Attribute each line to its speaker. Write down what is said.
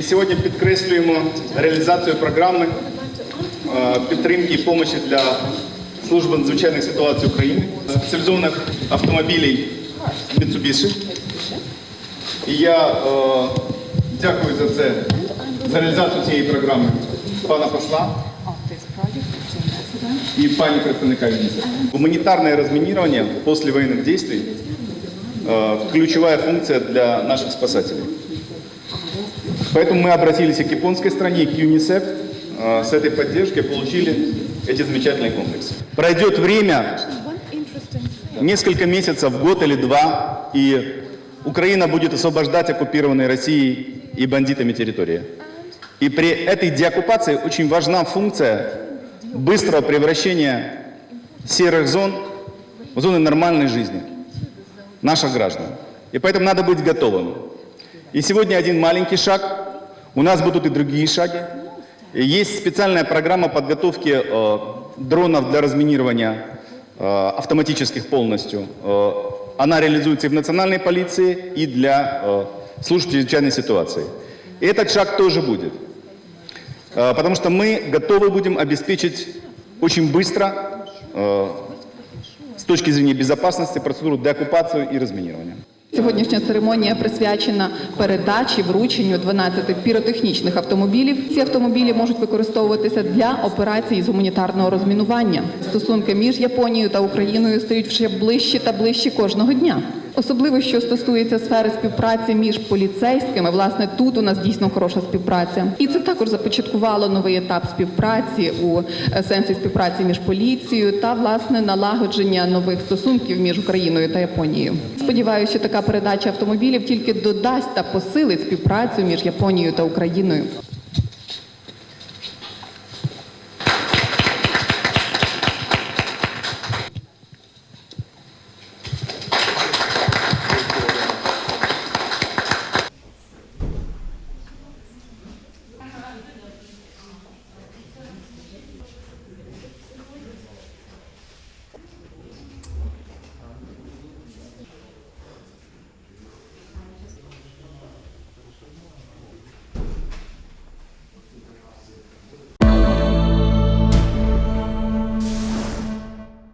Speaker 1: сьогодні підкреслюємо реалізацію програми е, підтримки і допомоги для служби надзвичайних ситуацій України, спеціалізованих автомобілів Mitsubishi. І я е, дякую за це, за реалізацію цієї програми пана посла и пани представника ЮНИСЕФ. Гуманитарное разминирование после военных действий э, – ключевая функция для наших спасателей. Поэтому мы обратились к японской стране, к ЮНИСЕФ э, с этой поддержкой, получили эти замечательные комплексы. Пройдет время, несколько месяцев, год или два, и Украина будет освобождать оккупированные Россией и бандитами территории. И при этой деоккупации очень важна функция быстрого превращения серых зон в зоны нормальной жизни наших граждан. И поэтому надо быть готовым. И сегодня один маленький шаг, у нас будут и другие шаги. Есть специальная программа подготовки э, дронов для разминирования э, автоматических полностью. Э, она реализуется и в национальной полиции, и для э, служб чрезвычайной ситуации. И этот шаг тоже будет. Э, Потому что мы готовы будем обеспечить очень быстро, э, с точки зрения безопасности, процедуру деоккупации и разминирования.
Speaker 2: Сьогоднішня церемонія присвячена передачі врученню 12 піротехнічних автомобілів. Ці автомобілі можуть використовуватися для операцій з гуманітарного розмінування. Стосунки між Японією та Україною стають ще ближчі та ближчі кожного дня. Особливо що стосується сфери співпраці між поліцейськими, власне, тут у нас дійсно хороша співпраця, і це також започаткувало новий етап співпраці у е, сенсі співпраці між поліцією та власне налагодження нових стосунків між Україною та Японією. Сподіваюся, що така передача автомобілів тільки додасть та посилить співпрацю між Японією та Україною.